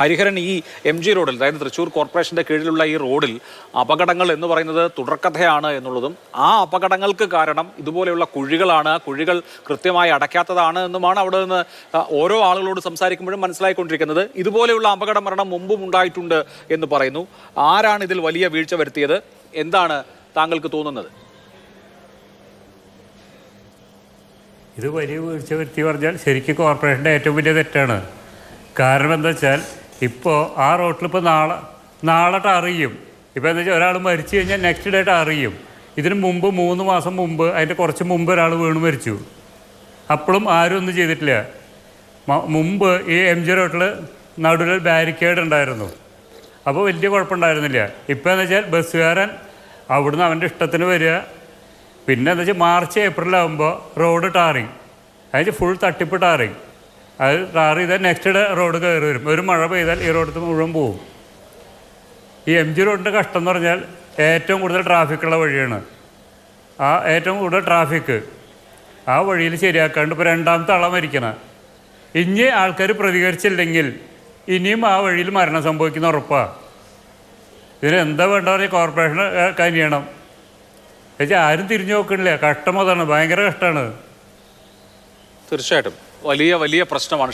ഹരിഹരൻ ഈ M G റോഡിൽ അതായത് തൃശ്ശൂർ കോർപ്പറേഷന്റെ കീഴിലുള്ള ഈ റോഡിൽ അപകടങ്ങൾ എന്ന് പറയുന്നത് തുടർക്കഥയാണ് എന്നുള്ളതും ആ അപകടങ്ങൾക്ക് കാരണം ഇതുപോലെയുള്ള കുഴികളാണ് ആ കുഴികൾ കൃത്യമായി അടയ്ക്കാത്തതാണ് എന്നുമാണ് അവിടെ നിന്ന് ഓരോ ആളുകളോട് സംസാരിക്കുമ്പോഴും മനസ്സിലായിക്കൊണ്ടിരിക്കുന്നത്. ഇതുപോലെയുള്ള അപകട മരണം മുമ്പും ഉണ്ടായിട്ടുണ്ട് എന്ന് പറയുന്നു. ആരാണ് ഇതിൽ വലിയ വീഴ്ച വരുത്തിയത്? എന്താണ് താങ്കൾക്ക് തോന്നുന്നത്? ഇത് വലിയ വീഴ്ച വരുത്തി പറഞ്ഞാൽ ശരിക്കും കോർപ്പറേഷന്റെ ഏറ്റവും വലിയ തെറ്റാണ്. കാരണം എന്താ വെച്ചാൽ ഇപ്പോൾ ആ റോട്ടിൽ ഇപ്പോൾ നാളെ നാളെ അറിയും. ഇപ്പോൾ എന്താ വെച്ചാൽ ഒരാൾ മരിച്ചു കഴിഞ്ഞാൽ നെക്സ്റ്റ് ഡേറ്റ് അറിയും. ഇതിന് മുമ്പ് മൂന്ന് മാസം മുമ്പ് അതിന്റെ കുറച്ച് മുമ്പ് ഒരാൾ വീണ് മരിച്ചു. അപ്പോഴും ആരും ഒന്നും ചെയ്തിട്ടില്ല. മുമ്പ് ഈ എം ജി റോട്ടിൽ നടുവിൽ ബാരിക്കേഡ് ഉണ്ടായിരുന്നു. അപ്പോൾ വലിയ കുഴപ്പമുണ്ടായിരുന്നില്ല. ഇപ്പോൾ എന്ന് വെച്ചാൽ ബസ്സുകാരൻ അവിടുന്ന് അവന്റെ ഇഷ്ടത്തിന് വരിക. പിന്നെ എന്താ വെച്ചാൽ മാർച്ച് ഏപ്രിലാകുമ്പോൾ റോഡ് ടാറിങ്. അതായത് ഫുൾ തട്ടിപ്പ് ടാറിങ്. അത് കാർ നെക്സ്റ്റ് ഡേ റോഡ് കയറി വരും. ഒരു മഴ പെയ്താൽ ഈ റോഡ് മുഴുവൻ പോവും. ഈ എം ജി റോഡിന്റെ കഷ്ടം എന്ന് പറഞ്ഞാൽ ഏറ്റവും കൂടുതൽ ട്രാഫിക്കുള്ള വഴിയാണ്. ആ ഏറ്റവും കൂടുതൽ ട്രാഫിക്ക് ആ വഴിയിൽ ശരിയാക്കാണ്ട് ഇപ്പോൾ രണ്ടാമത്തെ ആളെ മരിക്കണം. ഇനി ആൾക്കാർ പ്രതികരിച്ചില്ലെങ്കിൽ ഇനിയും ആ വഴിയിൽ മരണം സംഭവിക്കുന്ന ഉറപ്പാണ് ഇതിന് എന്താ വേണ്ട പറയുക കോർപ്പറേഷൻ കനിയണം എന്നുവെച്ചാൽ ആരും തിരിഞ്ഞു നോക്കണില്ല. കഷ്ടം അതാണ്. ഭയങ്കര കഷ്ടമാണ് തീർച്ചയായിട്ടും. വലിയ വലിയ പ്രശ്നമാണ്.